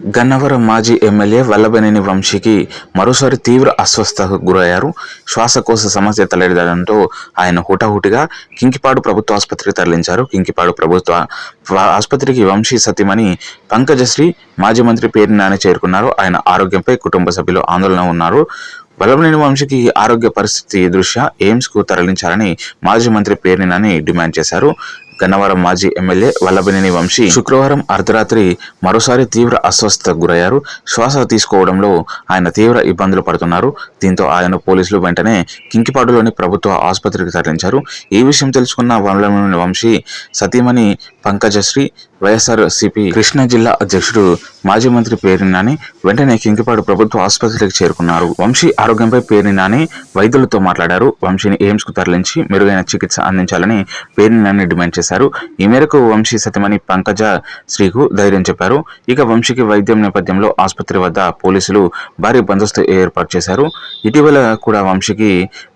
గన్నవరం మాజీ ఎమ్మెల్యే వల్లభనేని వంశీకి మరోసారి తీవ్ర అస్వస్థతకు గురయ్యారు. శ్వాసకోశ సమస్య తలెడడంతో ఆయన హుటాహుటిగా కింకిపాడు ప్రభుత్వ ఆసుపత్రికి తరలించారు. కింకిపాడు ప్రభుత్వ ఆసుపత్రికి వంశీ సతీమణి పంకజశ్రీ మాజీ మంత్రి పేరు నాని చేరుకున్నారు. ఆయన ఆరోగ్యంపై కుటుంబ సభ్యులు ఆందోళన ఉన్నారు. వల్లభనేని వంశీకి ఆరోగ్య పరిస్థితి దృష్ట్యా ఎయిమ్స్కు తరలించాలని మాజీ మంత్రి పేర్ని నాని డిమాండ్ చేశారు. గన్నవరం మాజీ ఎమ్మెల్యే వల్లభనేని వంశీ శుక్రవారం అర్ధరాత్రి మరోసారి తీవ్ర అస్వస్థతకు గురయ్యారు. శ్వాస తీసుకోవడంలో ఆయన తీవ్ర ఇబ్బందులు పడుతున్నారు. దీంతో ఆయన పోలీసులు వెంటనే కింకిపాడులోని ప్రభుత్వ ఆసుపత్రికి తరలించారు. ఈ విషయం తెలుసుకున్న వల్లభనేని వంశీ సతీమణి పంకజశ్రీ వైఎస్ఆర్ సిపి కృష్ణా జిల్లా అధ్యక్షుడు మాజీ మంత్రి పేరినాని వెంటనే కింకిపాడు ప్రభుత్వ ఆసుపత్రికి చేరుకున్నారు. వంశీ ఆరోగ్యంపై పేరినాని వైద్యులతో మాట్లాడారు. వంశీని ఎయిమ్స్కు తరలించి మెరుగైన చికిత్స అందించాలని పేరినాని డిమాండ్ చేశారు. ఈ మేరకు వంశీ సతమణి పంకజ శ్రీకు ధైర్యం చెప్పారు. ఇక వంశీకి వైద్యం నేపథ్యంలో ఆసుపత్రి వద్ద పోలీసులు భారీ బందోస్తు ఏర్పాటు చేశారు. ఇటీవల కూడా వంశీకి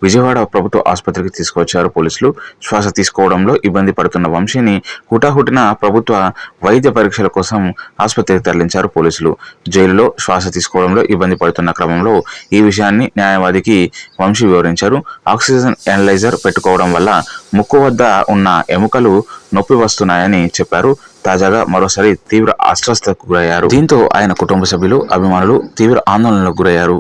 విజయవాడ ప్రభుత్వ ఆసుపత్రికి తీసుకువచ్చారు పోలీసులు. శ్వాస తీసుకోవడంలో ఇబ్బంది పడుతున్న వంశీని హుటాహుటిన ప్రభుత్వ వైద్య పరీక్షల కోసం ఆసుపత్రికి తరలించారు పోలీసులు. జైలులో శ్వాస తీసుకోవడంలో ఇబ్బంది పడుతున్న క్రమంలో ఈ విషయాన్ని న్యాయవాదికి వంశీ వివరించారు. ఆక్సిజన్ ఎనలైజర్ పెట్టుకోవడం వల్ల ముక్కు వద్ద ఉన్న ఎముకలు నొప్పి వస్తున్నాయని చెప్పారు. తాజాగా మరోసారి తీవ్ర అస్వస్థతకు గురయ్యారు. దీంతో ఆయన కుటుంబ సభ్యులు అభిమానులు తీవ్ర ఆందోళనకు గురయ్యారు.